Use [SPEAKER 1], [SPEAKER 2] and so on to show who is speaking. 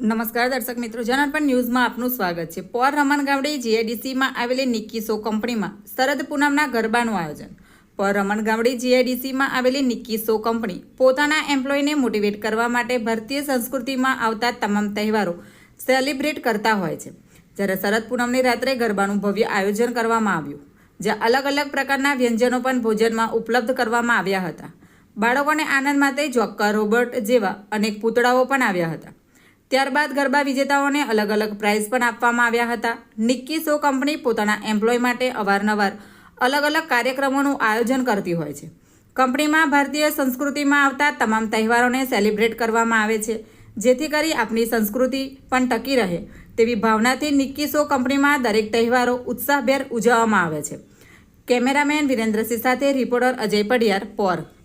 [SPEAKER 1] નમસ્કાર દર્શક મિત્રો જનાર્પણ ન્યૂઝમાં આપનું સ્વાગત છે. પોર રમણ ગામડે જીઆઈડીસીમાં આવેલી નિક્કી શો કંપનીમાં શરદ પૂનમના ગરબાનું આયોજન. પોર રમણ ગામડે જીઆઈડીસીમાં આવેલી નિક્કી શો કંપની પોતાના એમ્પ્લોયને મોટિવેટ કરવા માટે ભારતીય સંસ્કૃતિમાં આવતા તમામ તહેવારો સેલિબ્રેટ કરતા હોય છે. જ્યારે શરદ પૂનમની રાત્રે ગરબાનું ભવ્ય આયોજન કરવામાં આવ્યું, જ્યાં અલગ અલગ પ્રકારના વ્યંજનો પણ ભોજનમાં ઉપલબ્ધ કરવામાં આવ્યા હતા. બાળકોને આનંદ માટે જોક્કા રોબોટ જેવા અનેક પૂતળાઓ પણ આવ્યા હતા. ત્યારબાદ ગરબા વિજેતાઓને અલગ અલગ પ્રાઇઝ પણ આપવામાં આવ્યા હતા. નિક્કી શો કંપની પોતાના એમ્પ્લોય માટે અવારનવાર અલગ અલગ કાર્યક્રમોનું આયોજન કરતી હોય છે. કંપનીમાં ભારતીય સંસ્કૃતિમાં આવતા તમામ તહેવારોને સેલિબ્રેટ કરવામાં આવે છે. જેથી કરી આપણી સંસ્કૃતિ પણ ટકી રહે. તેવી ભાવનાથી નિક્કી શો કંપનીમાં દરેક તહેવારો ઉત્સાહભેર ઉજવવામાં આવે છે. કેમેરામેન વિરેન્દ્રસિંહ સાથે રિપોર્ટર અજય પડિયાર, પોર